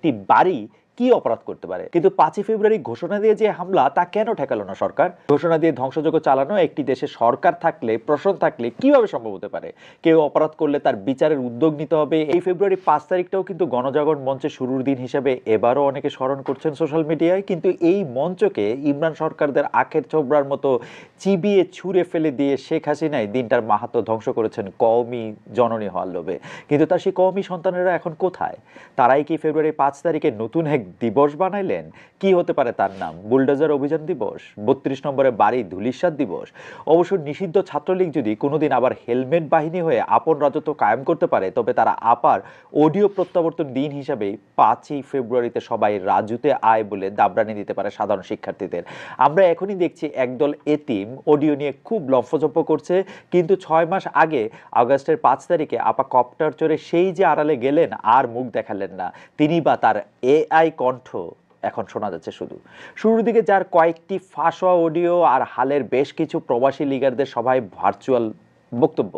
একটি বাড়ি কি অপরাধ করতে পারে? কিন্তু পাঁচই ফেব্রুয়ারি ঘোষণা দিয়ে যে হামলা, তা কেন ঠেকালো না সরকার? ঘোষণা দিয়ে ধ্বংসযজ্ঞ চালানো একটি দেশে সরকার থাকলে, প্রশাসন থাকলে কীভাবে সম্ভব হতে পারে? কেউ অপরাধ করলে তার বিচারের উদ্যোগ নিতে হবে। এই ফেব্রুয়ারি পাঁচ তারিখটাও কিন্তু গণজাগরণ মঞ্চে শুরুর দিন হিসেবে এবারও অনেকে স্মরণ করছেন সোশ্যাল মিডিয়ায়। কিন্তু এই মঞ্চকে ইমরান সরকারদের আখের চোবড়ার মতো চিবিয়ে ছুঁড়ে ফেলে দিয়ে শেখ হাসিনাই দিনটার মাহাত্ম ধ্বংস করেছেন কওমি জননী হওয়ার লোভে। কিন্তু তার সেই কওমি সন্তানেরা এখন কোথায়? তারাই কি ফেব্রুয়ারি পাঁচ তারিখে নতুন এক দিবস বানাইলেন? কি হতে পারে তার নাম? বুলডোজার অভিযান দিবস? বত্রিশ নম্বরে বাড়ি ধুলিসাত দিবস? অবশ্য নিষিদ্ধ ছাত্রলীগ যদি কোনোদিন আবার হেলমেট বাহিনী হয়ে আপন রাজত্ব কায়েম করতে পারে, তবে তারা আপার অডিও প্রত্যাবর্তন দিন হিসাবে পাঁচই ফেব্রুয়ারিতে সবাই রাজুতে আয় বলে দাবরানি দিতে পারে সাধারণ শিক্ষার্থীদের। আমরা এখনই দেখছি একদল এতিম অডিও নিয়ে খুব লম্ফজম্প করছে, কিন্তু ছয় মাস আগে, আগস্টের পাঁচ তারিখে আপা কপ্টার চড়ে সেই যে আড়ালে গেলেন, আর মুখ দেখালেন না। তিনি বা তার এআই কণ্ঠ এখন শোনা যাচ্ছে শুধু। শুরুর দিকে যার কয়েকটি ফাঁস হওয়া অডিও আর হালের বেশ কিছু প্রবাসী লিগারদের সভায় ভার্চুয়াল বক্তব্য,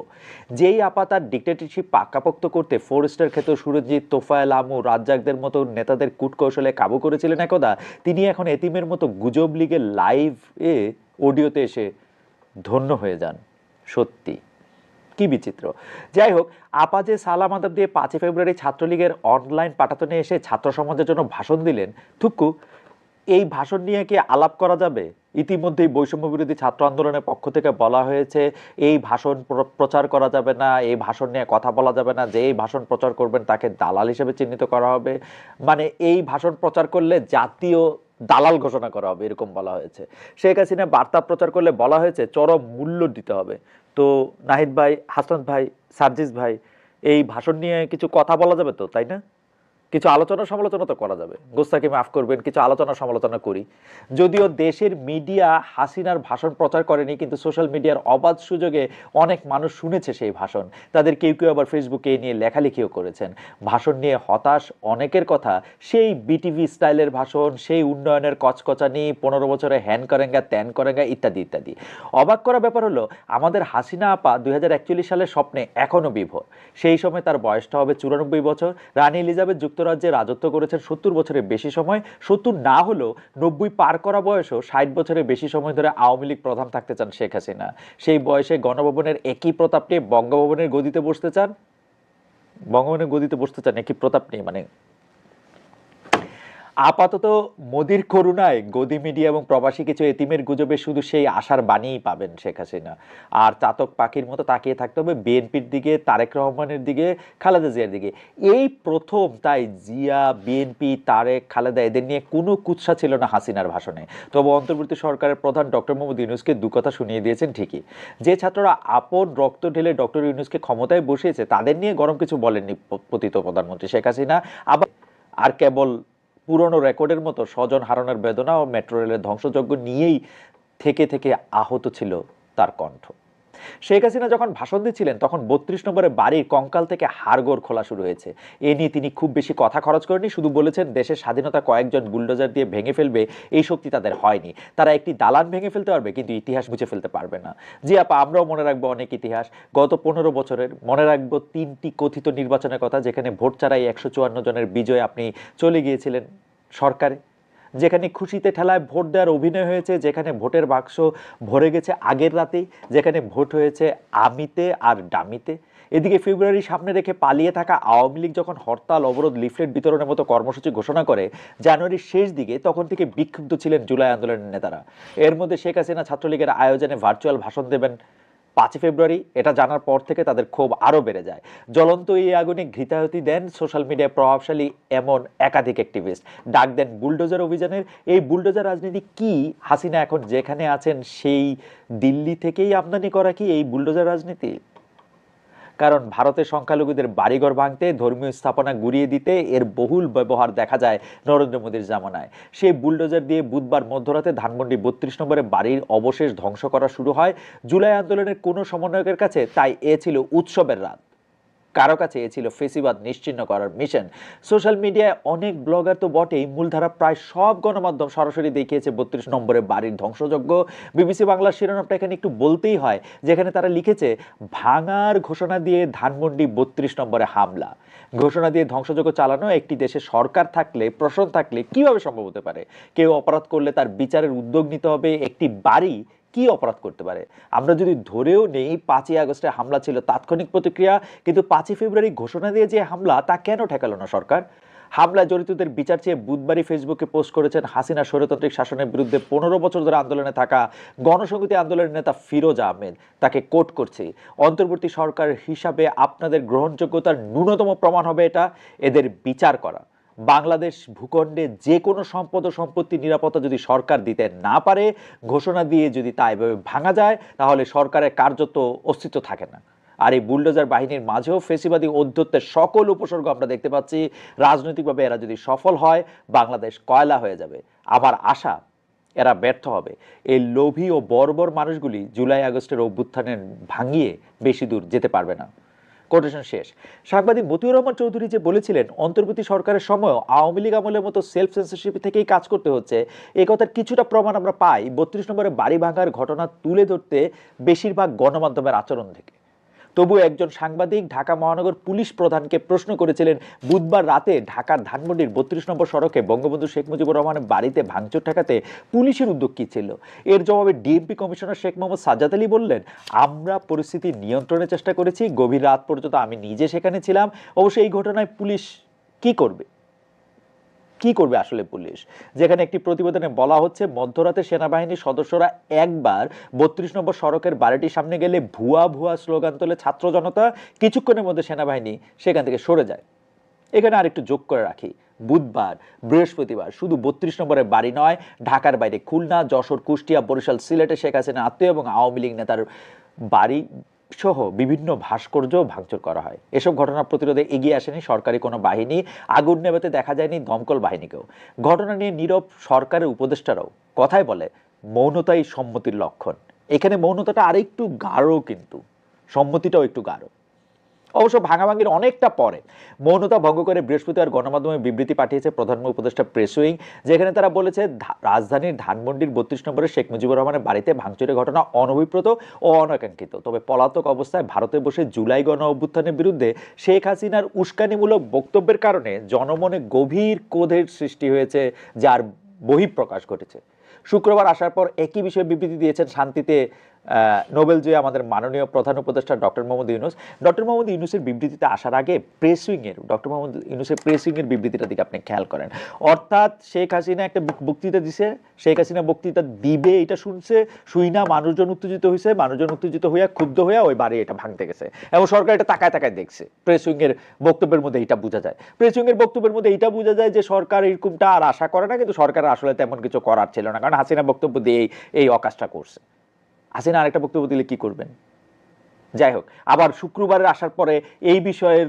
যেই আপা তার ডিক্টেটরশিপ পাকাপোক্ত করতে ফোর স্টার ক্ষেত্র সুরজিৎ, তোফায়েল আমু, রাজ্জাকদের মতো নেতাদের কূটকৌশলে কাবু করেছিলেন একদা, তিনি এখন এতিমের মতো গুজব লিগের লাইভ এ অডিওতে এসে ধন্য হয়ে যান। সত্যি। কি বিচিত্র? যাই হোক আপা যে সালাম আদাব দিয়ে পাঁচই ফেব্রুয়ারি ছাত্রলীগের অনলাইন পাঠাতনে এসে ছাত্র সমাজের জন্য ভাষণ দিলেন। থুক্কু এই ভাষণ নিয়ে কি আলাপ করা যাবে? ইতিমধ্যেই বৈষম্য বিরোধী ছাত্র আন্দোলনের পক্ষ থেকে বলা হয়েছে, এই ভাষণ প্রচার করা যাবে না, এই ভাষণ নিয়ে কথা বলা যাবে না, যে এই ভাষণ প্রচার করবেন তাকে দালাল হিসেবে চিহ্নিত করা হবে। মানে এই ভাষণ প্রচার করলে জাতীয় দালাল ঘোষণা করা হবে, এরকম বলা হয়েছে। শেখ হাসিনা বার্তা প্রচার করলে বলা হয়েছে, চরম মূল্য দিতে হবে। তো নাহিদ ভাই হাসনাত ভাই, সার্জিস ভাই, এই ভাষণ নিয়ে কিছু কথা বলা যাবে তো, তাই না? কিছু আলোচনা সমালোচনা তো করা যাবে। গোস্তাকে, মাফ করবেন, কিছু আলোচনা সমালোচনা করি। যদিও দেশের মিডিয়া হাসিনার ভাষণ প্রচার করেনি, কিন্তু সোশ্যাল মিডিয়ার অবাধ সুযোগে অনেক মানুষ শুনেছে সেই ভাষণ। তাদের কেউ কেউ আবার ফেসবুকে নিয়ে লেখালেখিও করেছেন। ভাষণ নিয়ে হতাশ অনেকের কথা, সেই বিটিভি স্টাইলের ভাষণ, সেই উন্নয়নের কচকচানি, পনেরো বছরে হ্যান করেঙ্গা, ত্যান করেঙ্গা, ইত্যাদি ইত্যাদি। অবাক করা ব্যাপার হলো, আমাদের হাসিনা আপা দুই হাজার একচল্লিশ সালের স্বপ্নে এখনও বিভোর। সেই সময় তার বয়সটা হবে চুরানব্বই বছর। রানী এলিজাবেথ যুক্তরাজ্যে রাজত্ব করেছেন সত্তর বছরের বেশি সময়। সত্তর না হলেও নব্বই পার করা বয়সও ষাট বছরের বেশি সময় ধরে আওয়ামী লীগ প্রধান থাকতে চান শেখ হাসিনা। সেই বয়সে গণভবনের একই প্রতাপ নিয়ে বঙ্গভবনের গদিতে বসতে চান? বঙ্গভবনের গদিতে বসতে চান একই প্রতাপ নিয়ে মানে আপাতত মোদির করুণায় গদি মিডিয়া এবং প্রবাসী কিছু এতিমের গুজবে শুধু সেই আশার বাণীই পাবেন শেখ হাসিনা। আর চাতক পাখির মতো তাকিয়ে থাকতে হবে বিএনপির দিকে, তারেক রহমানের দিকে, খালেদা জিয়ার দিকে। এই প্রথম তাই জিয়া, বিএনপি, তারেক, খালেদা, এদের নিয়ে কোনো কুৎসা ছিল না হাসিনার ভাষণে। তবে অন্তর্বর্তী সরকারের প্রধান ডক্টর মোহাম্মদ ইউনুসকে দু কথা শুনিয়ে দিয়েছেন ঠিকই। যে ছাত্ররা আপন রক্ত ঢেলে ডক্টর ইউনুসকে ক্ষমতায় বসিয়েছে, তাদের নিয়ে গরম কিছু বলেননি পতিত প্রধানমন্ত্রী শেখ হাসিনা। আবার আর কেবল পুরনো রেকর্ডের মতো স্বজন হারানোর বেদনা ও মেট্রো রেলের ধ্বংসযজ্ঞ নিয়েই থেকে থেকে আহত ছিল তার কণ্ঠ। শেখ হাসিনা যখন ভাষণ দিচ্ছিলেন, তখন বত্রিশ নম্বরে বাড়ির কঙ্কাল থেকে হাড়গোড় খোলা শুরু হয়েছে। এ নিয়ে তিনি খুব বেশি কথা খরচ করেনি শুধু বলেছেন দেশের স্বাধীনতা কয়েকজন বুলডোজার দিয়ে ভেঙে ফেলবে, এই শক্তি তাদের হয়নি। তারা একটি দালান ভেঙে ফেলতে পারবে, কিন্তু ইতিহাস মুছে ফেলতে পারবে না। জি আপা, আমরাও মনে রাখব অনেক ইতিহাস। গত পনেরো বছরের, মনে রাখব তিনটি কথিত নির্বাচনের কথা, যেখানে ভোট ছাড়াই একশো চুয়ান্ন জনের বিজয় আপনি চলে গিয়েছিলেন সরকারে। যেখানে খুশিতে ঠেলায় ভোট দেওয়ার অভিনয় হয়েছে, যেখানে ভোটের বাক্স ভরে গেছে আগের রাতেই, যেখানে ভোট হয়েছে আমিতে আর ডামিতে। এদিকে ফেব্রুয়ারি সামনে রেখে পালিয়ে থাকা আওয়ামী লীগ যখন হরতাল, অবরোধ, লিফলেট বিতরণের মতো কর্মসূচি ঘোষণা করে, জানুয়ারির শেষ দিকে তখন থেকে বিক্ষুব্ধ ছিলেন জুলাই আন্দোলনের নেতারা। এর মধ্যে শেখ হাসিনা ছাত্রলীগের আয়োজনে ভার্চুয়াল ভাষণ দেবেন। পাঁচই ফেব্রুয়ারি, এটা জানার পর থেকে তাদের ক্ষোভ আরও বেড়ে যায়। জ্বলন্ত এই আগুনে ঘৃতাহতি দেন সোশ্যাল মিডিয়ায় প্রভাবশালী এমন একাধিক অ্যাক্টিভিস্ট ডাক দেন বুলডোজার অভিযানের, এই বুলডোজার রাজনীতি কি? হাসিনা এখন যেখানে আছেন, সেই দিল্লি থেকেই আমদানি করা কি এই বুলডোজার রাজনীতি? কারণ ভারতের সংখ্যালঘুদের বাড়িঘর ভাঙতে, ধর্মীয় স্থাপনা গুড়িয়ে দিতে এর বহুল ব্যবহার দেখা যায় নরেন্দ্র মোদীর জামানায়। সেই বুলডোজার দিয়ে বুধবার মধ্যরাতে ধানমন্ডি বত্রিশ নম্বরে বাড়ির অবশেষ ধ্বংস করা শুরু হয়। জুলাই আন্দোলনের কোনো সমন্বয়কের কাছে তাই এ ছিল উৎসবের রাত। কারও কাছে এ ছিল ফেসিবাদ নিশ্চিহ্ন করার মিশন সোশ্যাল মিডিয়ায় অনেক ব্লগার তো বটেই, মূলধারা প্রায় সব গণমাধ্যম সরাসরি দেখিয়েছে বত্রিশ নম্বরে বাড়ির ধ্বংসযজ্ঞ। বিবিসি বাংলার শিরোনামটা এখানে একটু বলতেই হয়, যেখানে তারা লিখেছে, ভাঙার ঘোষণা দিয়ে ধানমন্ডি বত্রিশ নম্বরে হামলা। ঘোষণা দিয়ে ধ্বংসযজ্ঞ চালানো একটি দেশে সরকার থাকলে, প্রশাসন থাকলে কীভাবে সম্ভব হতে পারে? কেউ অপরাধ করলে তার বিচারের উদ্যোগ নিতে হবে, একটি বাড়ি কি অপরাধ করতে পারে? আমরা যদি ধরেও নেই পাঁচই আগস্টে হামলা ছিল তাৎক্ষণিক প্রতিক্রিয়া, কিন্তু পাঁচই ফেব্রুয়ারি ঘোষণা দিয়ে যে হামলা, তা কেন ঠেকালো না সরকার? হামলা জড়িতদের বিচার চেয়ে বুধবারই ফেসবুকে পোস্ট করেছেন হাসিনা স্বৈরতান্ত্রিক শাসনের বিরুদ্ধে পনেরো বছর ধরে আন্দোলনে থাকা গণসংহতি আন্দোলনের নেতা ফিরোজ আহমেদ। তাকে কোট করছে। অন্তর্বর্তী সরকার হিসাবে আপনাদের গ্রহণযোগ্যতার ন্যূনতম প্রমাণ হবে এটা। এদের বিচার করা। বাংলাদেশ ভূখণ্ডে যে কোনো সম্পদ ও সম্পত্তি নিরাপত্তা যদি সরকার দিতে না পারে, ঘোষণা দিয়ে যদি তা এভাবে ভাঙা যায়, তাহলে সরকারের কার্যত অস্তিত্ব থাকে না। আর এই বুলডোজার বাহিনীর মাঝেও ফেসিবাদী অধ্যত্বের সকল উপসর্গ আমরা দেখতে পাচ্ছি। রাজনৈতিকভাবে এরা যদি সফল হয়, বাংলাদেশ কয়লা হয়ে যাবে। আমার আশা, এরা ব্যর্থ হবে। এই লোভী ও বর্বর মানুষগুলি জুলাই আগস্টের অভ্যুত্থানের ভাঙিয়ে বেশি দূর যেতে পারবে না। কোটেশন শেষ। সাংবাদিক মতিউর রহমান চৌধুরী যে বলেছিলেন, অন্তর্বর্তী সরকারের সময়ও আওয়ামী লীগ আমলের মতো সেলফ সেন্সরশিপ থেকেই কাজ করতে হচ্ছে। এই কথার কিছুটা প্রমাণ আমরা পাই। বত্রিশ নম্বরে বাড়ি ভাঙার ঘটনা তুলে ধরতে বেশিরভাগ গণমাধ্যমের আচরণ থেকে। তবু একজন সাংবাদিক ঢাকা মহানগর পুলিশ প্রধানকে প্রশ্ন করেছিলেন, বুধবার রাতে ঢাকার ধানমন্ডির বত্রিশ নম্বর সড়কে বঙ্গবন্ধু শেখ মুজিবুর রহমানের বাড়িতে ভাঙচুর ঠেকাতে পুলিশের উদ্যোগ কী ছিল? এর জবাবে ডিএমপি কমিশনার শেখ মোহাম্মদ সাজ্জাদ আলী বললেন, আমরা পরিস্থিতি নিয়ন্ত্রণের চেষ্টা করেছি, গভীর রাত পর্যন্ত আমি নিজে সেখানে ছিলাম। অবশ্য এই ঘটনায় পুলিশ কি করবে? কি করবে আসলে পুলিশ? যেখানে একটি প্রতিবেদনে বলা হচ্ছে, মধ্যরাতে সেনাবাহিনীর সদস্যরা একবার বত্রিশ নম্বর সড়কের বাড়িটির সামনে গেলে ভুয়া ভুয়া স্লোগান তোলে ছাত্র জনতা। কিছুক্ষণের মধ্যে সেনাবাহিনী সেখান থেকে সরে যায়। এখানে আরেকটু যোগ করে রাখি। বুধবার, বৃহস্পতিবার, শুধু বত্রিশ নম্বরের বাড়ি নয়, ঢাকার বাইরে খুলনা, যশোর, কুষ্টিয়া, বরিশাল, সিলেটে শেখ হাসিনা আত্মীয় এবং আওয়ামী লীগ নেতার বাড়ি সহ বিভিন্ন ভাস্কর্য ভাঙচুর করা হয়। এসব ঘটনা প্রতিরোধে এগিয়ে আসেনি সরকারি কোনো বাহিনী। আগুন নেভাতে দেখা যায়নি দমকল বাহিনীকেও। ঘটনা নিয়ে নীরব সরকারের উপদেষ্টারাও কথায় বলে, মৌনতাই সম্মতির লক্ষণ। এখানে মৌনতাটা আরেকটু গাঢ় কিন্তু। সম্মতিটাও একটু গাঢ়। অবশ্য ভাঙাভাঙির অনেকটা পরে। মৌনতা ভঙ্গ করে বৃহস্পতিবার গণমাধ্যমে বিবৃতি পাঠিয়েছে প্রধান উপদেষ্টা প্রেস উইং যেখানে তারা বলেছে রাজধানীর ধানমন্ডির বত্রিশ নম্বরের শেখ মুজিবুর রহমানের বাড়িতে ভাঙচুরের ঘটনা অনভিপ্রত ও অনাকাঙ্ক্ষিত। তবে পলাতক অবস্থায় ভারতে বসে জুলাই গণ অভ্যুত্থানের বিরুদ্ধে শেখ হাসিনার উস্কানিমূলক বক্তব্যের কারণে জনমনে গভীর ক্রোধের সৃষ্টি হয়েছে, যার বহিঃপ্রকাশ ঘটেছে। শুক্রবার আসার পর একই বিষয়ে বিবৃতি দিয়েছেন শান্তিতে নোবেল জয়ী আমাদের মাননীয় প্রধান উপদেষ্টা ডক্টর মোহাম্মদ ইউনুস। ডক্টর মোহাম্মদ ইউনুসের বিবৃতিতে আসার আগে প্রেস উইংয়ের ডক্টর মোহাম্মদ ইউনুসের প্রেস উইংয়ের বিবৃতিটা দিকে আপনি খেয়াল করেন। অর্থাৎ শেখ হাসিনা একটা বক্তৃতা দিছে, শেখ হাসিনা বক্তৃতা দিবে, এটা শুনছে, শুই না, মানুষজন উত্তেজিত হয়েছে মানুষজন উত্তেজিত হইয়া, ক্ষুব্ধ হইয়া ওই বাড়ি এটা ভাঙতে গেছে। এবং সরকার এটা তাকায় তাকায় দেখছে প্রেস উইংয়ের বক্তব্যের মধ্যে এটা বোঝা যায়। প্রেস উইংয়ের বক্তব্যের মধ্যে এটা বোঝা যায় যে সরকার এরকমটা আর আশা করে না, কিন্তু সরকার আসলে তেমন কিছু করার ছিল না, কারণ হাসিনা বক্তব্য দিয়েই এই অকাজটা করছে। হাসিনা আরেকটা বক্তব্য দিলে কি করবেন? যাই হোক, আবার শুক্রবারের আসার পরে এই বিষয়ের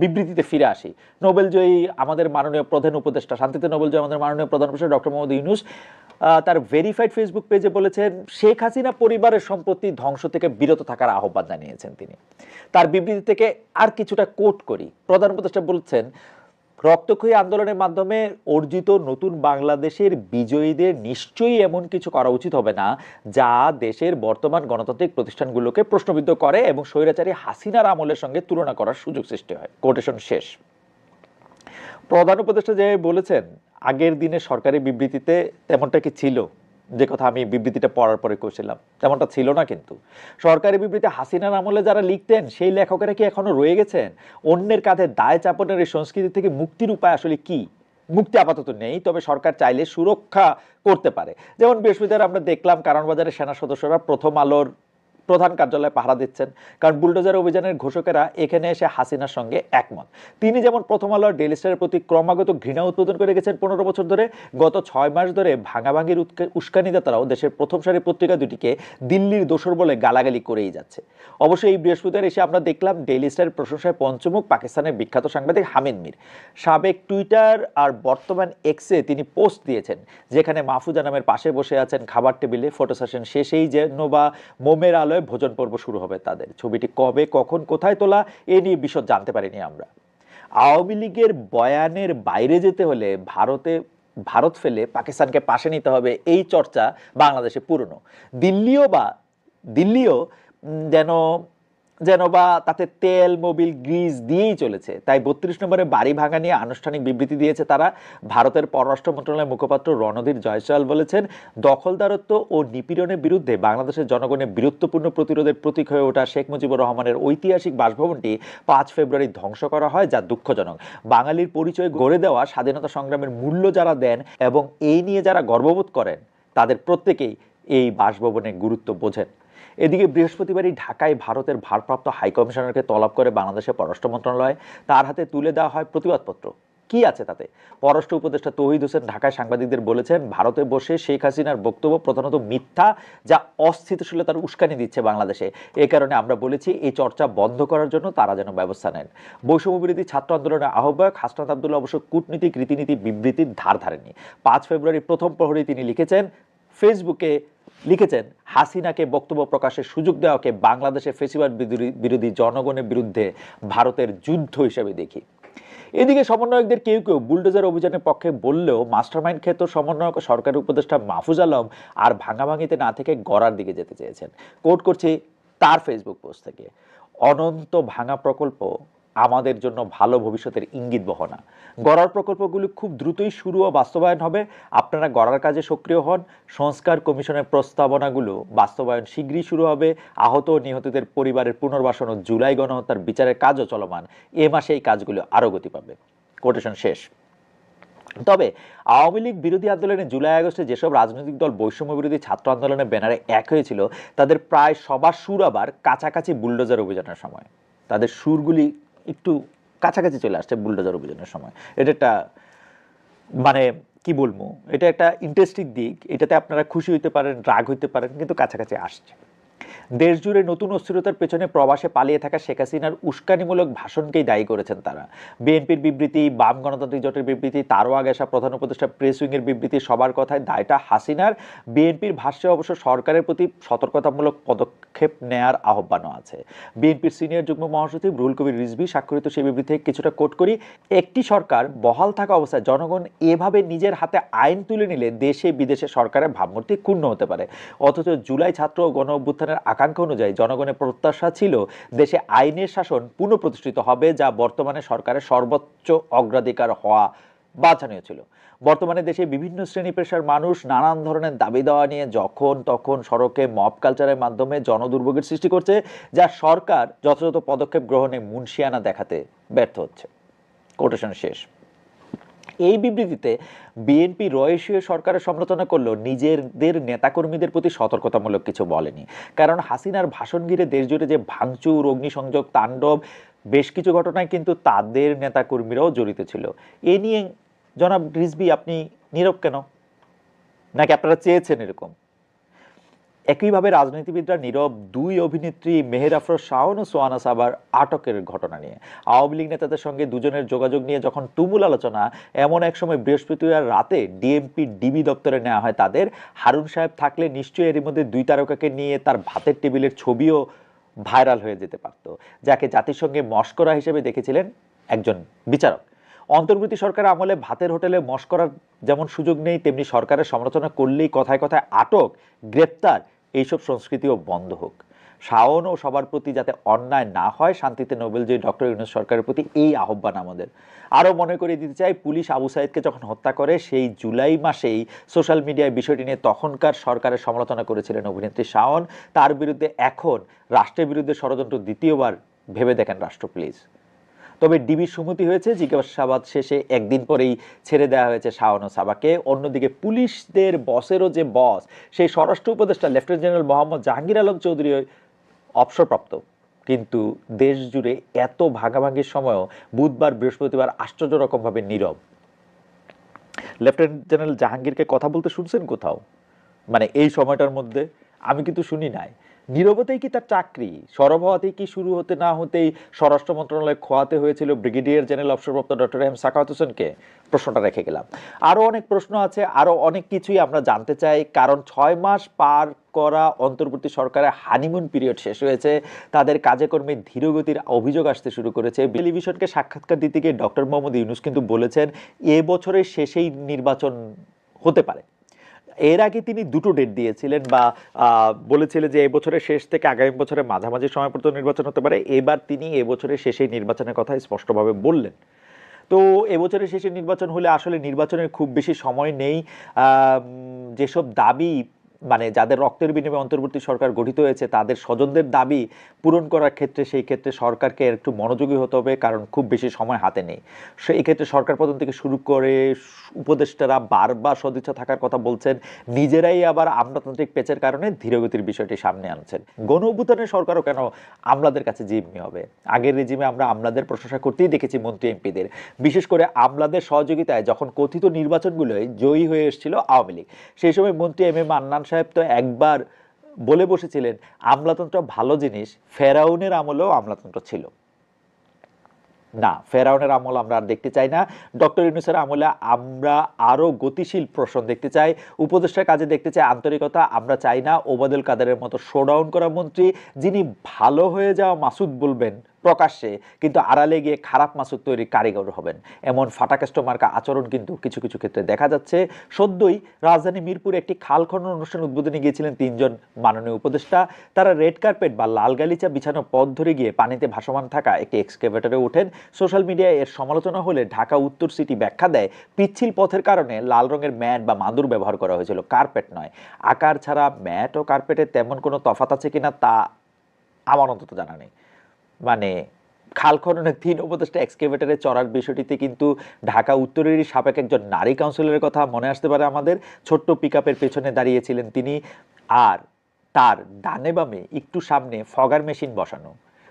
বিবৃতিতে ফিরে আসি। নোবেল জয়ী আমাদের মাননীয় প্রধান উপদেষ্টা, শান্তিতে নোবেল জয়ী আমাদের মাননীয় প্রধান উপদেষ্টা ডক্টর মোহাম্মদ ইউনুস তার ভেরিফাইড ফেসবুক পেজে বলেছেন, শেখ হাসিনা পরিবারের সম্পত্তি ধ্বংস থেকে বিরত থাকার আহ্বান জানিয়েছেন তিনি। তার বিবৃতি থেকে আর কিছুটা কোট করি। প্রধান উপদেষ্টা বলছেন রক্তক্ষয়ী আন্দোলনের মাধ্যমে অর্জিত নতুন বাংলাদেশের বিজয়ীদের নিশ্চয়ই এমন কিছু করা উচিত হবে না, যা দেশের বর্তমান গণতান্ত্রিক প্রতিষ্ঠানগুলোকে প্রশ্নবিদ্ধ করে এবং স্বৈরাচারী হাসিনার আমলের সঙ্গে তুলনা করার সুযোগ সৃষ্টি হয়। কোটেশন শেষ। প্রধান উপদেষ্টা যে বলেছেন, আগের দিনে সরকারি বিবৃতিতে তেমনটা কি ছিল? যে কথা আমি বিবৃতিটা পড়ার পরে করছিলাম তেমনটা ছিল না কিন্তু। সরকারি বিবৃতি হাসিনার আমলে যারা লিখতেন, সেই লেখকেরা কি এখনও রয়ে গেছেন? অন্যের কাঁধে দায় চাপনের এই সংস্কৃতি থেকে মুক্তির উপায় আসলে কি? মুক্তি আপাতত নেই, তবে সরকার চাইলে সুরক্ষা করতে পারে। যেমন বৃহস্পতিবার আমরা দেখলাম কারণবাজারের সেনা সদস্যরা প্রথম আলোর প্রধান কার্যালয়ে পাহারা দিচ্ছেন। কারণ বুলডোজার অভিযানের ঘোষকেরা এখানে এসে হাসিনার সঙ্গে একমত। তিনি যেমন প্রথম আলোর ডেলি স্টারের প্রতি ক্রমাগত ঘৃণা উৎপাদন করে গেছেন পনেরো বছর ধরে, গত ছয় মাস ধরে ভাঙাভাঙির উস্কানিদাতারাও দেশের প্রথম সারি পত্রিকা দুটিকে দিল্লির দোসর বলে গালাগালি করেই যাচ্ছে। অবশ্যই এই বৃহস্পতিবার এসে আমরা দেখলাম ডেইলি স্টারের প্রশংসায় পঞ্চমুখ পাকিস্তানের বিখ্যাত সাংবাদিক হামিদ মির। সাবেক টুইটার আর বর্তমান এক্সে তিনি পোস্ট দিয়েছেন, যেখানে মাহফুজা নামের পাশে বসে আছেন, খাবার টেবিলে ফটো সেশন শেষেই যেন বা মোমের আলোয় মন্ত্রণালয়ে ভোজন পর্ব শুরু হবে তাদের। ছবিটি কবে, কখন, কোথায় তোলা, এ নিয়ে বিশদ জানতে পারিনি আমরা। আওয়ামী লীগের বয়ানের বাইরে যেতে হলে ভারতে, ভারত ফেলে পাকিস্তানকে পাশে নিতে হবে এই চর্চা বাংলাদেশে পুরনো। দিল্লিও বা, দিল্লিও যেন যেন বা তাতে তেল, মোবিল গ্রিজ দিয়েই চলেছে। তাই বত্রিশ নম্বরে বাড়ি ভাঙা নিয়ে আনুষ্ঠানিক বিবৃতি দিয়েছে তারা। ভারতের পররাষ্ট্র মন্ত্রণালয়ের মুখপাত্র রণধীর জয়সওয়াল বলেছেন, দখলদারত্ব ও নিপীড়নের বিরুদ্ধে বাংলাদেশের জনগণের বীরত্বপূর্ণ প্রতিরোধের প্রতীক হয়ে ওঠা শেখ মুজিবুর রহমানের ঐতিহাসিক বাসভবনটি পাঁচ ফেব্রুয়ারি ধ্বংস করা হয়, যা দুঃখজনক। বাঙালির পরিচয় গড়ে দেওয়া, স্বাধীনতা সংগ্রামের মূল্য যারা দেন এবং এই নিয়ে যারা গর্ববোধ করেন, তাদের প্রত্যেকেই এই বাসভবনের গুরুত্ব বোঝেন। এদিকে বৃহস্পতিবারই ঢাকায় ভারতের ভারপ্রাপ্ত হাইকমিশনারকে তলব করে বাংলাদেশের পররাষ্ট্র মন্ত্রণালয়। তার হাতে তুলে দেওয়া হয় প্রতিবাদপত্র। কি আছে তাতে? পররাষ্ট্র উপদেষ্টা তৌহিদ হোসেন ঢাকায় সাংবাদিকদের বলেছেন, ভারতে বসে শেখ হাসিনার বক্তব্য প্রধানত মিথ্যা, যা অস্থিতিশীলতার উস্কানি দিচ্ছে বাংলাদেশে। এ কারণে আমরা বলেছি, এই চর্চা বন্ধ করার জন্য তারা যেন ব্যবস্থা নেন। বৈষম্য বিরোধী ছাত্র আন্দোলনের আহ্বায়ক হাসনাত আবদুল্লাহ অবশ্য কূটনীতিক, রীতিনীতি, বিবৃতির ধার ধারেনি পাঁচ ফেব্রুয়ারি প্রথম প্রহরে তিনি লিখেছেন, ফেসবুকে লিখেছেন, হাসিনাকে বক্তব্য প্রকাশের সুযোগ দেওয়াকে বাংলাদেশে ফেসিবাদ বিরোধী- জনগণের বিরুদ্ধে ভারতের যুদ্ধ হিসেবে দেখি। এদিকে সমন্বয়কদের কেউ কেউ বুলডোজার অভিযানের পক্ষে বললেও মাস্টারমাইন্ড খ্যাত সমন্বয়ক ও সরকারি উপদেষ্টা মাহফুজ আলম আর ভাঙাভাঙিতে না থেকে গড়ার দিকে যেতে চেয়েছেন। কোট করছি তার ফেসবুক পোস্ট থেকে। অনন্ত ভাঙা প্রকল্প আমাদের জন্য ভালো ভবিষ্যতের ইঙ্গিত বহনা। গড়ার প্রকল্পগুলি খুব দ্রুতই শুরু ও বাস্তবায়ন হবে। আপনারা গড়ার কাজে সক্রিয় হন। সংস্কার কমিশনের প্রস্তাবনাগুলো বাস্তবায়ন শীঘ্রই শুরু হবে। আহত ও নিহতদের পরিবারের পুনর্বাসন ও জুলাই গণহত্যার বিচারের কাজও চলমান। এ মাসে এই কাজগুলো আরও গতি পাবে। কোটেশন শেষ। তবে আওয়ামী লীগ বিরোধী আন্দোলনে জুলাই আগস্টে যেসব রাজনৈতিক দল বৈষম্য বিরোধী ছাত্র আন্দোলনের ব্যানারে এক হয়েছিল, তাদের প্রায় সবার সুর আবার কাছাকাছি বুলডোজার অভিযানের সময়। তাদের সুরগুলি একটু কাছাকাছি চলে আসছে বুলডোজার অভিযানের সময়। এটা একটা মানে কি বলব? এটা একটা ইন্টারেস্টিং দিক। এটাতে আপনারা খুশি হইতে পারেন, রাগ হইতে পারেন, কিন্তু কাছাকাছি আসছে। দেশ জুড়ে নতুন অস্থিরতার পেছনে প্রবাসে পালিয়ে থাকা শেখ হাসিনার উস্কানিমূলক ভাষণকেই দায়ী করেছেন তারা। বিএনপির বিবৃতি, বাম গণতান্ত্রিক জোটের বিবৃতি, তারও আগে আসা প্রধান উপদেষ্টা প্রেস উইংয়ের বিবৃতি সবার কথায় দায়টা হাসিনার। বিএনপির ভাষ্যে অবশ্য সরকারের প্রতি সতর্কতামূলক পদক্ষেপ নেয়ার আহ্বানও আছে। বিএনপির সিনিয়র যুগ্ম মহাসচিব রুহুল কবির রিজভি স্বাক্ষরিত সেই বিবৃতি কিছুটা কোট করি, একটি সরকার বহাল থাকা অবস্থায় জনগণ এভাবে নিজের হাতে আইন তুলে নিলে দেশে বিদেশে সরকারের ভাবমূর্তি ক্ষুণ্ণ হতে পারে। অথচ জুলাই ছাত্র ও গণ অভ্যুত্থানের আকাঙ্ক্ষা অনুযায়ী জনগণের প্রত্যাশা ছিল দেশে আইনের শাসন পুনঃপ্রতিষ্ঠিত হবে, যা বর্তমানে সরকারের সর্বোচ্চ অগ্রাধিকার হওয়া বাছানীয় ছিল। বর্তমানে দেশে বিভিন্ন শ্রেণি পেশার মানুষ নানান ধরনের দাবি দেওয়া নিয়ে যখন তখন সড়কে মব কালচারের মাধ্যমে জনদুর্ভোগের সৃষ্টি করছে, যা সরকার যথাযথ পদক্ষেপ গ্রহণে মুন্সিয়ানা দেখাতে ব্যর্থ হচ্ছে। কোটেশন শেষ। এই বিবৃতিতে বিএনপি রয়েশীয় সরকারের সমালোচনা করলেও নিজেদের নেতাকর্মীদের প্রতি সতর্কতামূলক কিছু বলেনি। কারণ হাসিনার ভাষণ ঘিরে দেশ জুড়ে যে ভাঙচুর, অগ্নিসংযোগ, তাণ্ডব, বেশ কিছু ঘটনায় কিন্তু তাদের নেতাকর্মীরাও জড়িত ছিল। এ নিয়ে জনাব রিজবি আপনি নীরব কেন? নাকি আপনারা চেয়েছেন এরকম? একইভাবে রাজনীতিবিদরা নীরব দুই অভিনেত্রী মেহের আফরোজ শাহন ও সোয়ানা সাবার আটকের ঘটনা নিয়ে। আওয়ামী লীগ নেতাদের সঙ্গে দুজনের যোগাযোগ নিয়ে যখন তুমুল আলোচনা, এমন এক সময় বৃহস্পতিবার রাতে ডিএমপি ডিবি দপ্তরে নেওয়া হয় তাদের। হারুন সাহেব থাকলে নিশ্চয়ই এর মধ্যে দুই তারকাকে নিয়ে তার ভাতের টেবিলের ছবিও ভাইরাল হয়ে যেতে পারত, যাকে জাতিসংঘে মস্করা হিসেবে দেখেছিলেন একজন বিচারক। অন্তর্বর্তী সরকার আমলে ভাতের হোটেলে মস্করার যেমন সুযোগ নেই, তেমনি সরকারের সমালোচনা করলেই কথায় কথায় আটক, গ্রেপ্তার এইসব সংস্কৃতিও বন্ধ হোক। শাওন ও সবার প্রতি যাতে অন্যায় না হয়, শান্তিতে নোবেলজয়ী ডক্টর ইউনুস সরকারের প্রতি এই আহ্বান আমাদের। আরও মনে করিয়ে দিতে চাই, পুলিশ আবু সাইদকে যখন হত্যা করে, সেই জুলাই মাসেই সোশ্যাল মিডিয়ায় বিষয়টি নিয়ে তখনকার সরকারের সমালোচনা করেছিলেন অভিনেত্রী শাওন। তার বিরুদ্ধে এখন, রাষ্ট্রের বিরুদ্ধে ষড়যন্ত্র দ্বিতীয়বার ভেবে দেখেন রাষ্ট্র, প্লিজ। তবে ডিবির সুমতি হয়েছে, জিজ্ঞাসাবাদ শেষে একদিন পরেই ছেড়ে দেওয়া হয়েছে শাওন সাবাকে। অন্যদিকে পুলিশদের বসেরও যে বস, সেই স্বরাষ্ট্র উপদেষ্টা লেফটেন্যান্ট জেনারেল মোহাম্মদ জাহাঙ্গীর আলম চৌধুরী অবসরপ্রাপ্ত। কিন্তু দেশ জুড়ে এত ভাগাভাগির সময়ও বুধবার বৃহস্পতিবার আশ্চর্য রকমভাবে নীরব। লেফটেন্যান্ট জেনারেল জাহাঙ্গীরকে কথা বলতে শুনছেন কোথাও? মানে এই সময়টার মধ্যে? আমি কিন্তু শুনি নাই। নীরবতাই কি তার চাকরি? সরব হওয়াতেই কি শুরু হতে না হতেই স্বরাষ্ট্র মন্ত্রণালয়ে খোয়াতে হয়েছিল ব্রিগেডিয়ার জেনারেল অবসরপ্রাপ্ত ডক্টর এম সাকাওয়াত হোসেনকে। প্রশ্নটা রেখে গেলাম। আরও অনেক প্রশ্ন আছে আরও অনেক কিছুই আমরা জানতে চাই, কারণ ছয় মাস পার করা অন্তর্বর্তী সরকারের হানিমুন পিরিয়ড শেষ হয়েছে। তাদের কাজে কর্মে ধীরগতির অভিযোগ আসতে শুরু করেছে। টেলিভিশনকে সাক্ষাৎকার দিতে গিয়ে ডক্টর মোহাম্মদ ইউনুস কিন্তু বলেছেন, এ বছরের শেষেই নির্বাচন হতে পারে। এর আগে তিনি দুটো ডেট দিয়েছিলেন বা বলেছিলেন যে এবছরের শেষ থেকে আগামী বছরের মাঝামাঝি সময় পর্যন্ত নির্বাচন হতে পারে। এবার তিনি এবছরের শেষেই নির্বাচনের কথা স্পষ্টভাবে বললেন। তো এবছরের শেষে নির্বাচন হলে আসলে নির্বাচনের খুব বেশি সময় নেই। যেসব দাবি মানে যাদের রক্তের বিনিময়ে অন্তর্বর্তী সরকার গঠিত হয়েছে, তাদের স্বজনদের দাবি পূরণ করার ক্ষেত্রে সেই ক্ষেত্রে সরকারকে একটু মনোযোগী হতে হবে, কারণ খুব বেশি সময় হাতে নেই। সেই ক্ষেত্রে সরকার প্রধান থেকে শুরু করে উপদেষ্টারা বারবার সদিচ্ছা থাকার কথা বলছেন, নিজেরাই আবার আমলাতান্ত্রিক পেচের কারণে ধীরগতির বিষয়টি সামনে আনছেন। গণ অভ্যুত্থানের সরকারও কেন আমলাদের কাছে জিম্মি হবে? আগের রেজিমে আমরা আমলাদের প্রশংসা করতেই দেখেছি মন্ত্রী এমপিদের। বিশেষ করে আমলাদের সহযোগিতায় যখন কথিত নির্বাচনগুলোয় জয়ী হয়ে এসেছিল আওয়ামী লীগ, সেই সময় মন্ত্রী এম এ মান্নান সাহেব তো একবার বলে বসেছিলেন, আমলাতন্ত্র ভালো জিনিস, ফেরাউনের আমলেও আমলাতন্ত্র ছিল। না, ফেরাউনের আমল আমরা আর দেখতে চাই না। ডক্টর ইউনুসের আমলে আমরা আরও গতিশীল প্রশ্ন দেখতে চাই। উপদেষ্টার কাজে দেখতে চাই আন্তরিকতা, আমরা চাই না ওবাদুল কাদেরের মতো শোডাউন করা মন্ত্রী যিনি ভালো হয়ে যাওয়া মাসুদ বলবেন প্রকাশ্যে, কিন্তু আড়ালে গিয়ে খারাপ মাসুদ তৈরি কারিগর হবেন। এমন ফাটাকেষ্ট মার্কা আচরণ কিন্তু কিছু কিছু ক্ষেত্রে দেখা যাচ্ছে। সদ্যই রাজধানী মিরপুরে একটি খাল খনন অনুষ্ঠান উদ্বোধনে গিয়েছিলেন তিনজন মাননীয় উপদেষ্টা। তারা রেড কার্পেট বা লাল গালিচা বিছানো পথ ধরে গিয়ে পানিতে ভাসমান থাকা একটি এক্সকেভেটরে ওঠেন। সোশ্যাল মিডিয়ায় এর সমালোচনা হলে ঢাকা উত্তর সিটি ব্যাখ্যা দেয়, পিচ্ছিল পথের কারণে লাল রঙের ম্যাট বা মাদুর ব্যবহার করা হয়েছিল। কার্পেট নয়, আকার ছাড়া ম্যাট ও কার্পেটের তেমন কোনো তফাত আছে কিনা তা আমার অন্তত জানা নেই। মানে খাল খননের তিন উপদেষ্টা এক্সকেভেটারে চড়ার বিষয়টিতে কিন্তু ঢাকা উত্তরেরই সাবেক একজন নারী কাউন্সিলরের কথা মনে আসতে পারে আমাদের। ছোট্ট পিক পেছনে দাঁড়িয়েছিলেন তিনি আর তার ডানে বামে একটু সামনে ফগার মেশিন বসানো।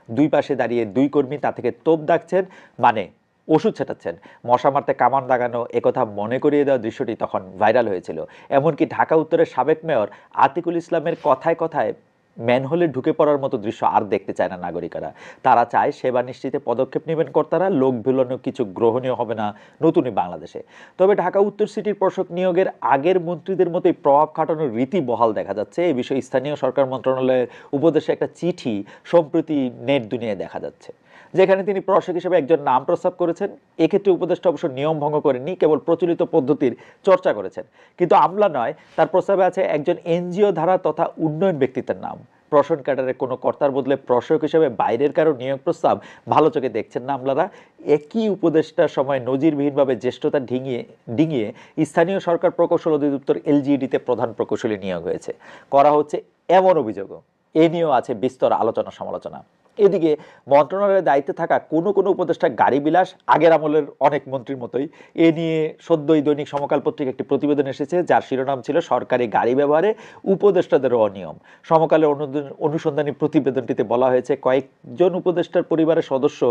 দুই পাশে দাঁড়িয়ে দুই কর্মী তা থেকে তোপ দাগছেন মানে ওষুধ ছেটাচ্ছেন। মশা মারতে কামান লাগানো একথা মনে করিয়ে দেওয়া দৃশ্যটি তখন ভাইরাল হয়েছিল। এমনকি ঢাকা উত্তরের সাবেক মেয়র আতিকুল ইসলামের কথায় কথায় ম্যানহোলে ঢুকে পড়ার মতো দৃশ্য আর দেখতে চায় না নাগরিকরা। তারা চায় সেবা নিশ্চিতে পদক্ষেপ নেবেন কর্তারা, লোক ভিলনেও কিছু গ্রহণীয় হবে না নতুনই বাংলাদেশে। তবে ঢাকা উত্তর সিটির প্রশাসক নিয়োগের আগের মন্ত্রীদের মতোই প্রভাব খাটানোর রীতি বহাল দেখা যাচ্ছে। এই বিষয়ে স্থানীয় সরকার মন্ত্রণালয়ের উপদেশে একটা চিঠি সম্প্রতি নেট দুনিয়ায় দেখা যাচ্ছে। যেখানে তিনি প্রশাসক হিসেবে একজন নাম প্রস্তাব করেছেন। এক্ষেত্রে উপদেষ্টা অবশ্য নিয়ম ভঙ্গ করেননি, কেবল প্রচলিত পদ্ধতির চর্চা করেছেন। কিন্তু আমলা নয়, তার প্রস্তাবে আছে একজন এনজিও ধারা তথা উন্নয়ন ব্যক্তিত্বের নাম। প্রশাসন ক্যাডারের কোনো কর্তার বদলে প্রশাসক হিসেবে বাইরের কারও নিয়োগ প্রস্তাব ভালো চোখে দেখছেন না আমলারা। একই উপদেষ্টার সময় নজিরবিহীনভাবে জ্যেষ্ঠতা ডিঙিয়ে ডিঙিয়ে স্থানীয় সরকার প্রকৌশল অধিদপ্তর এলজিডিতে প্রধান প্রকৌশলী নিয়োগ হয়েছে। করা হচ্ছে এমন অভিযোগও। এ নিয়েও আছে বিস্তর আলোচনা সমালোচনা এদিকে মন্ত্রণালয়ের দায়িত্বে থাকা কোনো কোনো উপদেষ্টা গাড়ি বিলাস আগের আমলের অনেক মন্ত্রীর মতোই। এ নিয়ে সদ্যই দৈনিক সমকাল পত্রিকা একটি প্রতিবেদন এসেছে, যার শিরোনাম ছিল সরকারি গাড়ি ব্যবহারে উপদেষ্টাদের অনিয়ম। সমকালের অনুসন্ধানী প্রতিবেদনটিতে বলা হয়েছে, কয়েকজন উপদেষ্টার পরিবারের সদস্য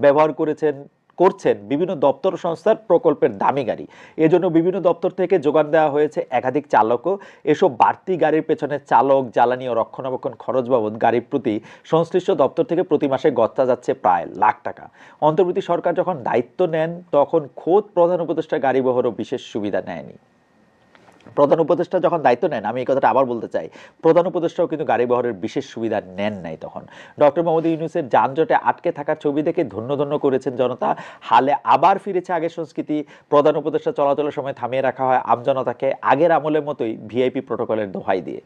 ব্যবহার করেছেন করছেন বিভিন্ন দপ্তর সংস্থার প্রকল্পের দামি গাড়ি। এজন্য বিভিন্ন দপ্তর থেকে যোগান দেওয়া হয়েছে একাধিক চালকও। এসব বাড়তি গাড়ির পেছনে চালক, জ্বালানি ও রক্ষণাবেক্ষণ খরচ বাবদ গাড়ির প্রতি সংশ্লিষ্ট দপ্তর থেকে প্রতি মাসে গত্তা যাচ্ছে প্রায় লাখ টাকা। অন্তর্বর্তী সরকার যখন দায়িত্ব নেন, তখন খোদ প্রধান উপদেষ্টা গাড়ি বহরও বিশেষ সুবিধা নেয়নি। প্রধান উপদেষ্টা যখন দায়িত্ব নেন, আমি এই কথাটা আবার বলতে চাই, প্রধান উপদেষ্টাও কিন্তু গাড়ি বহরের বিশেষ সুবিধা নেন নাই তখন। ডক্টর মোহাম্মদ ইউনুসের যানজটে আটকে থাকা ছবি দেখে ধন্য ধন্য করেছেন জনতা। হালে আবার ফিরেছে আগের সংস্কৃতি। প্রধান উপদেষ্টা চলাচলের সময় থামিয়ে রাখা হয় আমজনতাকে আগের আমলের মতোই ভিআইপি প্রোটোকলের দোহাই দিয়ে।